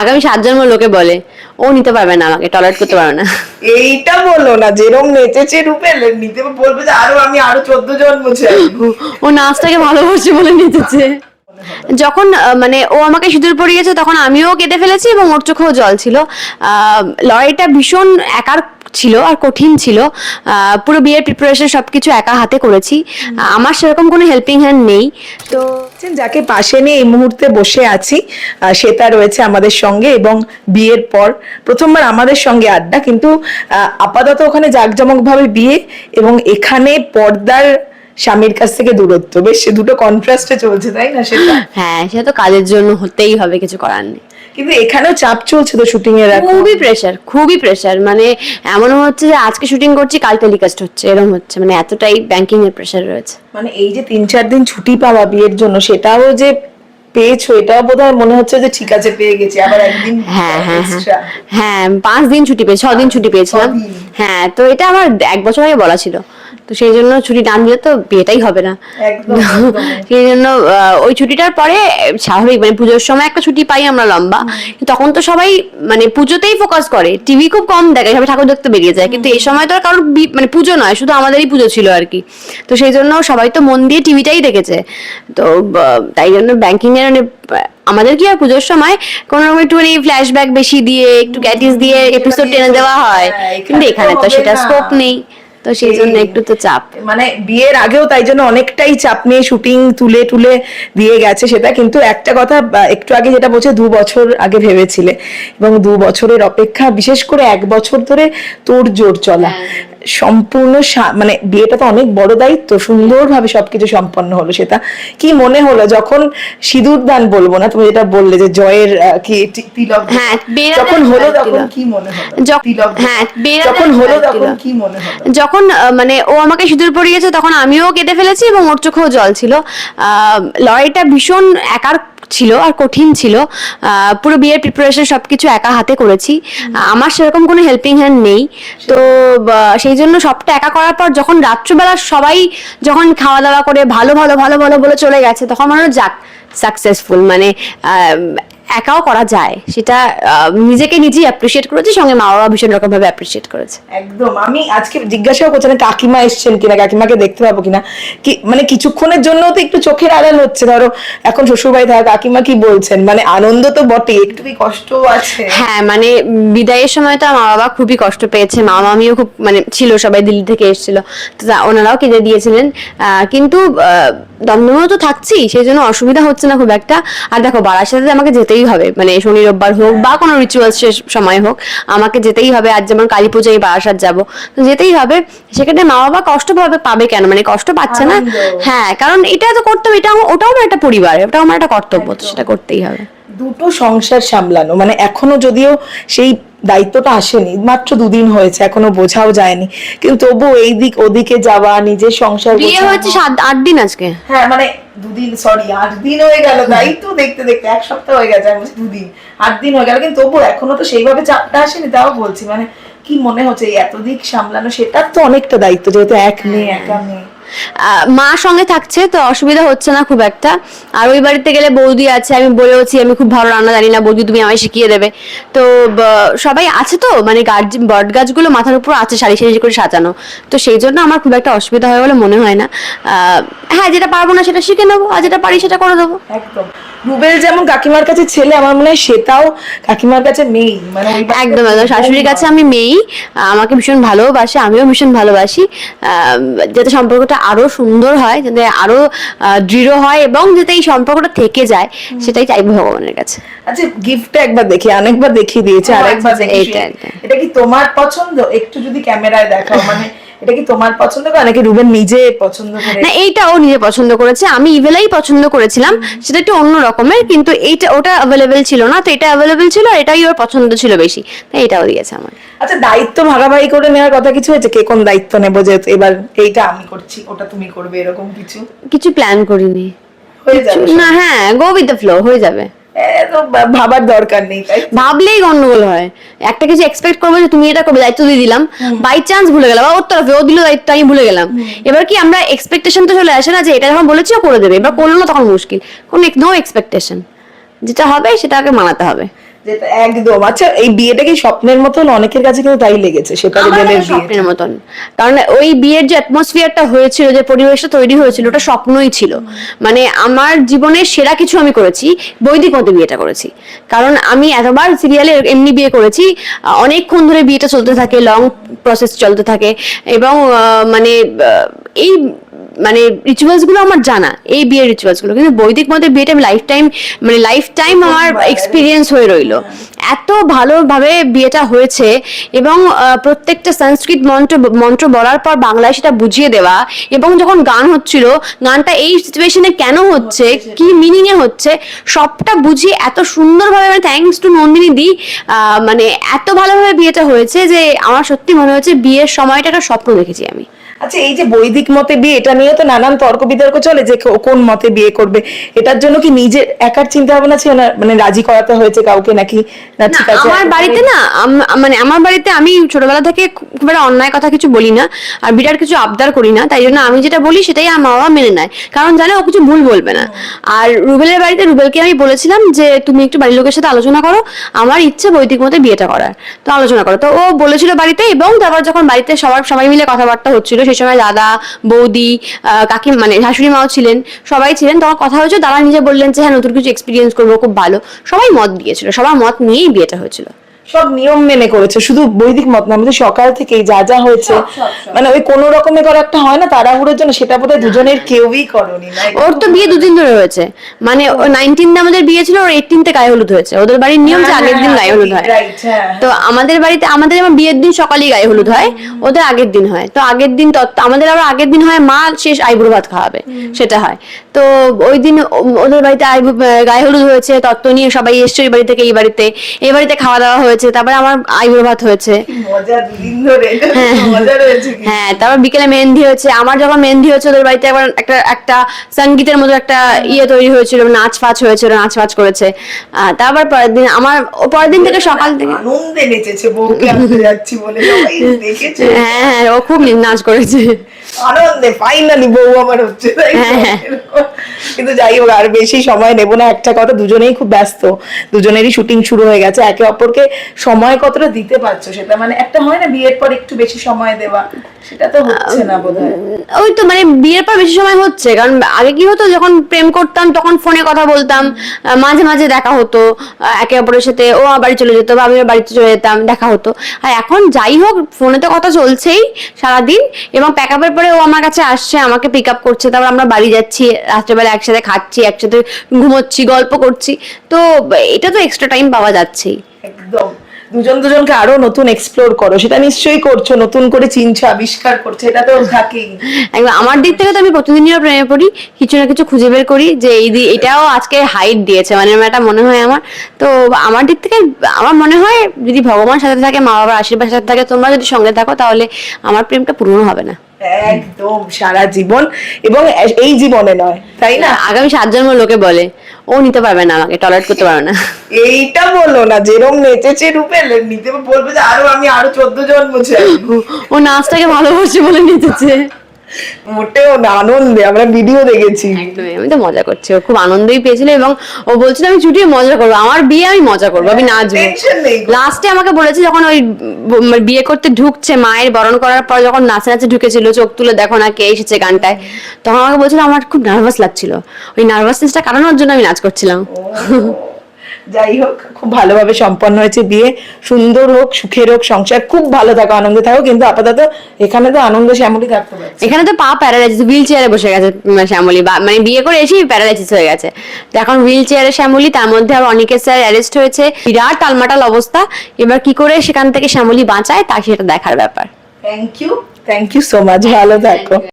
আগামী সাত জন্ম লোকে বলে ও নিতে পারবে না আমাকে টলারেট করতে পারবে না। এইটা বলো না যেরকম নেচেছে রূপে নিতে বলবে যে আরও আমি আরও চোদ্দ জন্ম চাই ও নাচটাকে ভালোবাসে বলে নিতেছে যখন মানে ও আমাকে সিঁদুর পরিয়েছে তখন আমিও কেঁদে ফেলেছি এবং ওর চোখেও জল ছিল। লড়াইটা ভীষণ একার ছিল আর কঠিন ছিল। পুরো বিয়ের প্রিপারেশন সবকিছু একা হাতে করেছি। আমার সেরকম কোনো হেল্পিং হ্যান্ড নেই। তো যাকে পাশে নিয়ে এই মুহূর্তে বসে আছি আহ, শ্বেতা রয়েছে আমাদের সঙ্গে এবং বিয়ের পর প্রথমবার আমাদের সঙ্গে আড্ডা। কিন্তু আপাতত ওখানে জাঁকজমক ভাবে বিয়ে এবং এখানে পর্দার স্বামীর কাছ থেকে দূরত্ব। বেশ দুটো কন্ট্রাস্টে চলছে তাই না সেটা? হ্যাঁ সেটা তো কাজের জন্য হতেই হবে কিছু করার নেই। কিন্তু এখানেও চাপ চলছে তো শুটিং এর খুবই প্রেশার খুবই প্রেশার মানে এমন হচ্ছে যে আজকে শুটিং করছি কাল টেলিকাস্ট হচ্ছে এরকম হচ্ছে। মানে এতটাই ব্যাংকিং এর প্রেশার রয়েছে। মানে এই যে তিন চার দিন ছুটি পাওয়া বিয়ের জন্য সেটাও যে পেয়েছ এটাও বোধহয় মনে হচ্ছে যে ঠিক আছে পেয়ে গেছি। আবার একদিন হ্যাঁ হ্যাঁ হ্যাঁ। হ্যাঁ পাঁচ দিন ছুটি পেয়েছি ছ দিন ছুটি পেয়েছিলাম। হ্যাঁ তো এটা আমার এক বছর আগে বলা ছিল। তো সেই জন্য ছুটি না নিলে তো বিয়েটাই হবে না। সেই জন্য ওই ছুটিটার পরে স্বাভাবিক মানে পুজোর সময় একটা ছুটি পাই আমরা লম্বা। তখন তো সবাই মানে পুজোতেই ফোকাস করে। টিভি খুব কম দেখে সবাই ঠাকুর দেখতে বেরিয়ে যায়। কিন্তু এই সময় তো আর কারোর মানে পুজো নয় শুধু আমাদেরই পুজো ছিল আর কি। তো সেই জন্য সবাই তো মন দিয়ে টিভিটাই দেখেছে। তো তাই জন্য ব্যাংকিং এর মানে আমাদের কি আর পুজোর সময় কোনো রকম একটুখানি ফ্ল্যাশব্যাক বেশি দিয়ে একটু গ্যাটিস দিয়ে এপিসোড টেনে দেওয়া হয়। হ্যাঁ, কিন্তু এখানে তো সেটা স্কোপ নেই। তো সেই জন্য একটু তো চাপ। মানে বিয়ের আগেও তাই জন্য অনেকটাই চাপ নিয়ে শুটিং তুলে তুলে দিয়ে গেছে সেটা কিন্তু একটা কথা একটু আগে যেটা বলছে দু বছর আগে ভেবেছিলে। এবং দু বছরের অপেক্ষা বিশেষ করে এক বছর ধরে তোর জোর চলা। সম্পূর্ণ মানে বিয়েটা তো অনেক বড় দায়িত্ব সুন্দরভাবে সবকিছু সম্পন্ন হলো সেটা। কি মনে হলো যখন সিঁদুর দান বলব না তুমি যেটা বললে যে জয়ের কি তিলক? হ্যাঁ, যখন হলো তখন কি মনে হলো? হ্যাঁ, যখন হলো তখন কি মনে হলো? যখন মানে ও আমাকে সিঁদুর পরিয়েছে তখন আমিও কেঁদে ফেলেছি এবং ওর চোখেও জল ছিল। আহ, লড়াইটা ভীষণ একার ছিল আর কঠিন ছিল। পুরো বিয়ের প্রিপারেশন সবকিছু একা হাতে করেছি। আমার সেরকম কোনো হেল্পিং হ্যান্ড নেই। তো সেই জন্য সবটা একা করার পর যখন রাত্রিবেলা সবাই যখন খাওয়া দাওয়া করে ভালো ভালো ভালো ভালো বলে চলে গেছে তখন মনে হলো যাক সাকসেসফুল মানে একাও করা যায় সেটা নিজেকে নিজেই অ্যাপ্রিসিয়েট করেছে সঙ্গে মা বাবা ভীষণ রকম ভাবে অ্যাপ্রিসিয়েট করেছে। একদম আমি আজকে জিজ্ঞাসাও করছি কাকিমা এসছেন কিনা কাকিমাকে দেখতে পাবো কিনা। কি মানে কিছুক্ষণের জন্য তো একটু চোখের আড়াল হচ্ছে ধরো এখন শ্বশুরবাড়ি থাকা কাকিমা কি বলছেন? মানে আনন্দ তো বটে একটু কি কষ্ট আছে? হ্যাঁ মানে বিদায়ের সময় তো মা বাবা খুবই কষ্ট পেয়েছে মা মামিও খুব মানে ছিল সবাই দিল্লি থেকে এসেছিল তো ওনারাও কেঁদে দিয়েছিলেন আহ, কিন্তু আহ, দমদমেও তো থাকছি সেই জন্য অসুবিধা হচ্ছে না খুব একটা। আর দেখো বারাসাতে আমাকে যেতেই হবে মানে শনি রোববার হোক বা কোনো রিচুয়ালস শেষ সময় হোক আমাকে যেতেই হবে। আজ যেমন কালী পুজোয় বারাসাত যাব তো যেতেই হবে। সেক্ষেত্রে মা বাবা কষ্ট পাবে পাবে কেন? মানে কষ্ট পাচ্ছে না? হ্যাঁ কারণ এটা তো করতে হবে এটা ওটাও আমার একটা পরিবার ওটাও আমার একটা কর্তব্য তো সেটা করতেই হবে। দুটো সংসার সামলানো মানে এখনও যদিও সেই দায়িত্বটা আসেনি মাত্র দুদিন হয়েছে এখনও বোঝাও যায়নি। কিন্তু তবু এই দিক ওদিকে যাওয়া নিজের সংসার বিয়ে হয়েছে সাত আট দিন আজকে? হ্যাঁ মানে দুদিন সরি আট দিন হয়ে গেল। দায়িত্ব দেখতে দেখতে এক সপ্তাহ হয়ে গেছে আমি দুদিন আট দিন হয়ে গেল। কিন্তু তবু এখনও তো সেইভাবে চাপটা আসেনি তাও বলছি মানে কি মনে হচ্ছে এত দিক সামলানো সেটার তো অনেকটা দায়িত্ব যেহেতু এক মেয়ে একা মেয়ে। মা সঙ্গে থাকছে তো অসুবিধা হচ্ছে না খুব একটা। আর ওই বাড়িতে গেলে বৌদি আছে আমি বলেওছি আমি খুব ভালো রান্না জানি না বৌদি তুমি আমায় শিখিয়ে দেবে। তো সবাই আছে তো? মানে গাছ বট গাছগুলো মাথার উপর আছে সারি সারি করে সাজানো। তো সেই জন্য আমার খুব একটা অসুবিধা হয় বলে মনে হয় না। আহ, হ্যাঁ যেটা পারব না সেটা শিখে নেব আর যেটা পারি সেটা করে দেবো। একদম। রুবেল যেমন কাকিমার কাছে ছেলে আমার মনে হয় সেটাও কাকিমার কাছে মেয়ে মানে একদম একদম। শাশুড়ির কাছে আমি মেয়েই। আমাকে ভীষণ ভালোবাসে আমিও ভীষণ ভালোবাসি। আহ, যাতে সম্পর্কটা আরও সুন্দর হয় যাতে আরও দৃঢ় হয় এবং যাতে এই সম্পর্কটা থেকে যায় সেটাই চাইব ভগবানের কাছে। আচ্ছা গিফটটা একবার দেখি অনেকবার দেখিয়ে দিয়েছে আরেকবার আচ্ছা, দেখি। এটা কি তোমার পছন্দ? একটু যদি ক্যামেরায় দেখাও মানে এটা কি তোমার পছন্দ করে নাকি রুবেল নিজে পছন্দ করে? না এইটা ও নিজে পছন্দ করেছে। আমি ইভেলাই পছন্দ করেছিলাম। সেটা একটু অন্য রকমের কিন্তু এইটা ওটা অ্যাভেলেবেল ছিল না। তো এটা অ্যাভেলেবেল ছিল আর এটাই ওর পছন্দ ছিল বেশি। তাই এটাও দিয়েছে আমার আচ্ছা দায়িত্ব ভাগাভাগি করে নেওয়ার কথা কিছু হয়েছে? কে কোন দায়িত্ব নেব যে এবার এইটা আমি করছি ওটা তুমি করবে এরকম কিছু? কিছু প্ল্যান করিনি। হয়ে যাবে না হ্যাঁ গো উইথ দ্য ফ্লো হয়ে যাবে। তো ভাবার দরকার নেই তাই ভাবলেই গন্ডগোল হয়। একটা কিছু এক্সপেক্ট করবে যে তুমি এটা করবে দায়িত্ব দিয়ে দিলাম। বাই চান্স ভুলে গেলাম বা ওর তরফে ও দিল দায়িত্ব আমি ভুলে গেলাম। এবার কি আমরা এক্সপেকটেশন তো চলে আসে না যে এটা যখন বলেছি ও করে দেবে এবার করল না তখন মুশকিল। কোনো নো এক্সপেকটেশন যেটা হবে সেটাকে মানাতে হবে। একদম। আচ্ছা এই বিয়েটা কি স্বপ্নের মতন? অনেকের কাছে কিন্তু তাই লেগেছে সেটা স্বপ্নের মতন। কারণ ওই বিয়ের যে অ্যাটমসফিয়ারটা হয়েছিল যে পরিবেশটা তৈরি হয়েছিল ওটা স্বপ্নই ছিল। মানে আমার জীবনের সেরা কিছু আমি করেছি বৈদিক মতে বিয়েটা করেছি। কারণ আমি এতবার সিরিয়ালে এমনি বিয়ে করেছি অনেকক্ষণ ধরে বিয়েটা চলতে থাকে লং প্রসেস চলতে থাকে এবং মানে এই মানে রিচুয়ালসগুলো আমার জানা এই বিয়ের রিচুয়ালসগুলো কিন্তু বৈদিক মতে বিয়েটা আমি লাইফ টাইম মানে লাইফ টাইম আমার এক্সপিরিয়েন্স হয়ে রইল। এত ভালোভাবে বিয়েটা হয়েছে এবং প্রত্যেকটা সংস্কৃত মন্ত্র মন্ত্র বলার পর বাংলায় সেটা বুঝিয়ে দেওয়া এবং যখন গান হচ্ছিল গানটা এই সিচুয়েশনে কেন হচ্ছে কি মিনিংয়ে হচ্ছে সবটা বুঝিয়ে এত সুন্দরভাবে মানে থ্যাঙ্কস টু নন্দিনী দি মানে এত ভালোভাবে বিয়েটা হয়েছে যে আমার সত্যি মনে হচ্ছে বিয়ের সময়টা একটা স্বপ্ন দেখেছি আমি। আচ্ছা এই যে বৈদিক মতে বিয়ে এটা নিয়ে তো নানান তর্ক বিতর্ক চলে যে কোন মতে বিয়ে করবে। এটার জন্য কি নিজের একার চিন্তা ভাবনা ছিল না? মানে রাজি করাতে হয়েছে কাউকে নাকি? না ঠিক আছে। আমার বাড়িতে না মানে আমার বাড়িতে আমি ছোটবেলা থেকে খুব একটা অন্যায় কথা কিছু বলি না আর বিরাট কিছু আবদার করি না। তাই জন্য আমি যেটা বলি সেটাই আমার মা বাবা মেনে নেয়। কারণ জানে ও কিছু ভুল বলবে না। আর রুবেলের বাড়িতে রুবেলকে আমি বলেছিলাম যে তুমি একটু বাড়ির লোকের সাথে আলোচনা করো। আমার ইচ্ছে বৈদিক মতে বিয়েটা করার। তো আলোচনা করো। তো ও বলেছিল বাড়িতে এবং তারপর যখন বাড়িতে সবার সবাই মিলে কথাবার্তা হচ্ছিল সেই সময় দাদা, বৌদি কাকি মানে শাশুড়ি মাও ছিলেন, সবাই ছিলেন। তখন কথা হয়েছে, দাদা নিজে বললেন যে হ্যাঁ নতুন কিছু এক্সপিরিয়েন্স করব, খুব ভালো। সবাই মত দিয়েছিল, সবার মত নিয়েই বিয়েটা হয়েছিল। সব নিয়ম মেনে করেছে শুধু বৈদিক মত না আমাদের সকাল থেকেই যা যা হয়েছে মানে ওই কোনো রকমের করে একটা হয় না তাড়াহুড়োর জন্য সেটা বোধহয় দুজনের কেউই করনি ওর তো বিয়ে দুদিন ধরে হয়েছে। মানে নাইনটিন আমাদের বিয়ে ছিল ওর এইটিনতে গায়ে হলুদ হয়েছে। ওদের বাড়ির নিয়ম যে আগের দিন গায়ে হলুদ হয়। হ্যাঁ, তো আমাদের বাড়িতে আমাদের যেমন বিয়ের দিন সকালেই গায়ে হলুদ হয় ওদের আগের দিন হয়। তো আগের দিন তত- আমাদের আবার আগের দিন হয় মা শেষ আইবুড়ো ভাত খাওয়াবে সেটা হয়। তো ওই দিন ওদের বাড়িতে আইবু- গায়ে হলুদ হয়েছে তত্ত্ব নিয়ে সবাই এসছে ওই বাড়ি থেকে এই বাড়িতে এই বাড়িতে খাওয়া দাওয়া হয়েছে। তারপরে আমার আইবুড়ো ভাত হয়েছে। কি? হ্যাঁ। তারপর বিকেলে মেহেন্দি হয়েছে। আমার যখন মেহেন্দি হয়েছে ওদের বাড়িতে আবার একটা একটা সঙ্গীতের মতো একটা ইয়ে তৈরি হয়েছিল নাচ ফাচ হয়েছিল নাচ ফাচ করেছে তারপর পরের দিন আমার পরের দিন থেকে সকাল থেকে আনন্দে নেচেছে বউকে আনতে যাচ্ছি বলে সবাই দেখেছে। হ্যাঁ হ্যাঁ ও খুব নাচ করেছে। আনন্দে ফাইনালি বউ আমার হচ্ছে তাই হ্যাঁ। কিন্তু যাই হোক আর বেশি সময় নেব না। একটা কথা দুজনেই খুব ব্যস্ত। দুজনেরই শুটিং শুরু হয়ে গেছে। একে অপরকে সময় কতটা দিতে পারছ সেটা? মানে একটা হয় না বিয়ের পর একটু বেশি সময় দেওয়া? সেটা তো হচ্ছে না বোধহয়। ওই তো মানে বিয়ের পর বেশি সময় হচ্ছে কারণ আগে কি হতো যখন প্রেম করতাম তখন ফোনে কথা বলতাম মাঝে মাঝে দেখা হতো একে অপরের সাথে ও বাড়ি চলে যেত বা আমি ওর বাড়িতে চলে যেতাম দেখা হতো। আর এখন যাই হোক ফোনে তো কথা চলছেই সারাদিন এবং প্যাক আপের পরে ও আমার কাছে আসছে আমাকে পিক আপ করছে তারপর আমরা বাড়ি যাচ্ছি রাত্রেবেলা একসাথে খাচ্ছি একসাথে ঘুমোচ্ছি গল্প করছি তো এটা তো এক্সট্রা টাইম পাওয়া যাচ্ছেই। একদম। দুজন দুজনকে আরও নতুন এক্সপ্লোর করো। সেটা নিশ্চয়ই করছ, নতুন করে চিনছো, আবিষ্কার করছ, এটা তো থাকেই। একদম, আমার দিক থেকে তো আমি প্রতিদিনই প্রেমে পড়ি, কিছু না কিছু খুঁজে বের করি যে এই এটাও আজকে হাইট দিয়েছে মানে একটা মনে হয় আমার। তো আমার দিক থেকে, আমার মনে হয় যদি ভগবান সাথে থাকে মা বাবার আশীর্বাদ সাথে থাকে, তোমরা যদি সঙ্গে থাকো, তাহলে আমার প্রেমটা পূর্ণ হবে না। একদম সারা জীবন এবং এই জীবনে নয় তাই না? আগামী সাত জন্ম লোকে বলে ও নিতে পারবে না আমাকে টলারেট করতে পারবে না। এইটা বলো না যেরকম নেচেছে রূপে নিতে বলবে যে আরও আমি আরও চোদ্দ জন্ম চাই। ও নাচটাকে ভালোবাসে বলে নিতেছে মোটেও না আনন্দে আমরা ভিডিও দেখেছি। একদমই আমি তো মজা করছি ও খুব আনন্দই পেয়েছিল এবং ও বলছিল আমি ছুটিয়ে মজা করব আমার বিয়ে আমি মজা করব আমি নাচবো। টেনশন লাস্টে আমাকে বলেছে যখন ওই বিয়ে করতে ঢুকছে মায়ের বরণ করার পর যখন নাচে নাচে ঢুকেছিল চোখ তুলে দেখো না কে এসেছে গানটায় তখন আমাকে বলছিল আমার খুব নার্ভাস লাগছিল। ওই নার্ভাসনেসটা কাটানোর জন্য আমি নাচ করছিলাম। যাই হোক খুব ভালোভাবে সম্পন্ন হয়েছে বিয়ে। সুন্দর হোক সুখের হোক সংসার খুব ভালো থাকো আনন্দে থাকো। কিন্তু আপাতত এখানে তো আনন্দ শ্যামলি থাকতে পারছে। এখানে তো পা প্যারালাইসিস হুইল চেয়ারে বসে গেছে শ্যামলী। মানে বিয়ে করে এসেই প্যারালাইসিস হয়ে গেছে। তো এখন হুইল চেয়ারে শ্যামলী তার মধ্যে আবার অনেকের স্যার অ্যারেস্ট হয়েছে। বিরাট টালমাটাল অবস্থা। এবার কি করে সেখান থেকে শ্যামলী বাঁচায় তা সেটা দেখার ব্যাপার। Thank you thank you so much ভালো থাকো।